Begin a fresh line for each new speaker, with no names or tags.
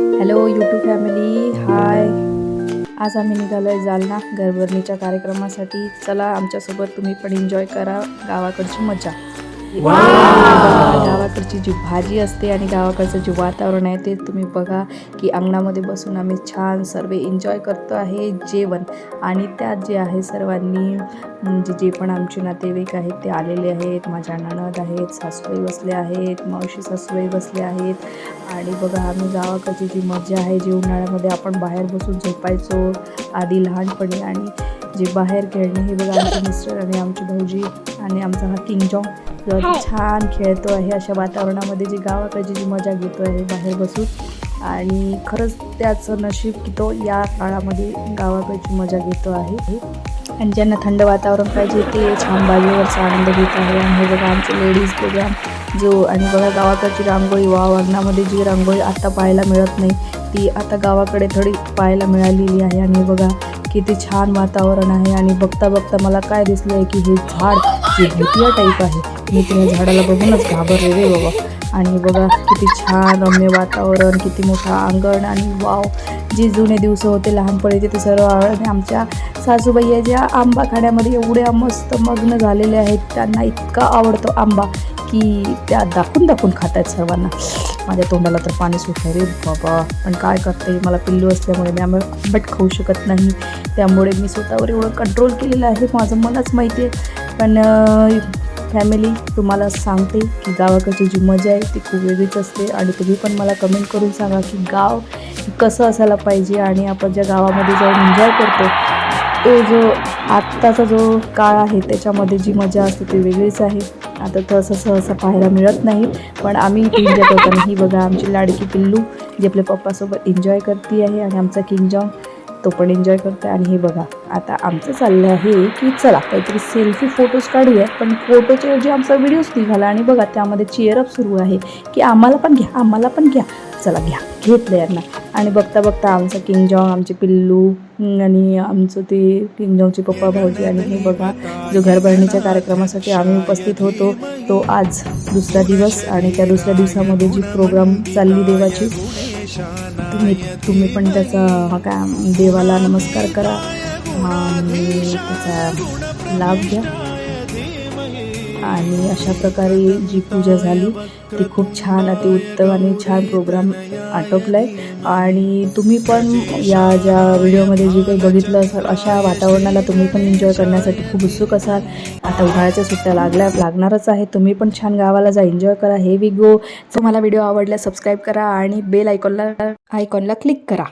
Hello YouTube family हाय आज आम्ही निघालो आहे जालना घरभरणीच्या कार्यक्रमासाठी. चला आमच्यासोबत तुम्ही पण एन्जॉय करा. गावाकडची मजा. गावाकडची जी भाजी असते आणि गावाकडचं जे वातावरण आहे ते तुम्ही बघा की अंगणामध्ये बसून आम्ही छान सर्व एन्जॉय करतो आहे जेवण. आणि त्यात जे आहे सर्वांनी म्हणजे जे पण आमचे नातेवाईक आहेत ते आलेले आहेत माझ्या नणद आहेत सासूबाई बसले आहेत मावशी सासूबाई बसले आहेत. आणि बघा आम्ही गावाकडची जी मजा आहे जी उन्हाळ्यामध्ये आपण बाहेर बसून झोपायचो आधी लहानपणी आणि जे बाहेर खेळणे हे बघा आमचे मिस्टर आणि आमची भाऊजी आणि आमचा हा किंग जॉंग जो छान खेळतो आहे अशा वातावरणामध्ये जी गावाकडची जी मजा घेतो आहे बाहेर बसून. आणि खरंच त्याचं नशीब की तो या काळामध्ये गावाकडची मजा घेतो आहे. आणि ज्यांना थंड वातावरण पाहिजे ते छान बागेवरचा आनंद घेत आहे. आणि हे बघा आमचे लेडीज प्रोग्राम जो आणि बघा गावाकडची रांगोळी वाव अंगणामध्ये जी रांगोळी आता पाहायला मिळत नाही ती आता गावाकडे थोडी पाहायला मिळालेली आहे. आणि बघा किती छान वातावरण आहे आणि बघता बघता मला काय दिसलं आहे की हे झाड जे भुतिया टाईप आहे. मी त्या झाडाला बघूनच घाबरले रे बाबा. आणि बघा किती छान रम्य वातावरण किती मोठं अंगण आणि वाव जे जुने दिवस होते लहानपणीचे ते सर्व आणि आमच्या सासूबाई ज्या आंबा खाण्यामध्ये एवढ्या मस्त मग्न झालेले आहेत त्यांना इतका आवडतो आंबा. की त्या दाखवून दाखवून खात आहेत सर्वांना. माझ्या तोंडाला तर पाणी सुटलं रे बाबा. पण काय करते मला पिल्लू असल्यामुळे मी आम्ही आंबट खाऊ शकत नाही. त्यामुळे मी स्वतःवर एवढं कंट्रोल केलेलं आहे. माझं मलाच माहिती आहे पण फॅमिली तुम्हाला सांगते की गावाकडची जी मजा आहे ती खूप वेगळीच असते. आणि तुम्ही पण मला कमेंट करून सांगा की गाव कसं असायला पाहिजे आणि आपण ज्या गावामध्ये जाऊन एन्जॉय करतो तो जो आत्ताचा जो काळ आहे त्याच्यामध्ये जी मजा असते ती वेगळीच आहे. आता तसं सहसा पाहायला मिळत नाही पण आम्ही एन्जॉय करताना ही बघा आमची लाडकी पिल्लू जी आपल्या पप्पासोबत एन्जॉय करते आहे आणि आमचा किंग जॉंग. तो पण एन्जॉय करतो आणि हे बघा आता आमचं चाललं आहे की चला काहीतरी सेल्फी फोटोज काढूया. पण फोटोच्या जे आमचा व्हिडिओज निघाला आणि बघा त्यामध्ये चेअरअप सुरू आहे की आम्हाला पण घ्या आम्हाला पण घ्या. चला घ्या. घेतलं यांना. आणि बघता बघता आमचा किंगजॉंग आमचे पिल्लू आणि आमचं ते किंगजॉंगचे पप्पा भाऊजी आणि हे बघा जो घरभरणीच्या कार्यक्रमासाठी आम्ही उपस्थित होतो तो आज दुसरा दिवस आणि त्या दुसऱ्या दिवसामध्ये जी प्रोग्राम चालली देवाची तुम्ही तुम्ही पण त्याचा हा काय देवाला नमस्कार करा. आणि त्याचा लाभ घ्या. आणि अशा प्रकारे जी पूजा झाली ती खूप छान अति उत्तम आणि छान प्रोग्राम आटोपला आहे आणि तुम्ही पण या ज्या व्हिडिओमध्ये जे काही बघितलं असाल अशा वातावरणाला तुम्ही पण एन्जॉय करण्यासाठी खूप उत्सुक असाल. आता उन्हाळ्याच्या सुट्ट्या लागल्या लागणारच आहे तुम्ही पण छान गावाला जा एन्जॉय करा. हे वी गो तुम्हाला व्हिडिओ आवडला सबस्क्राईब करा आणि बेल आयकॉनला आयकॉनला क्लिक करा.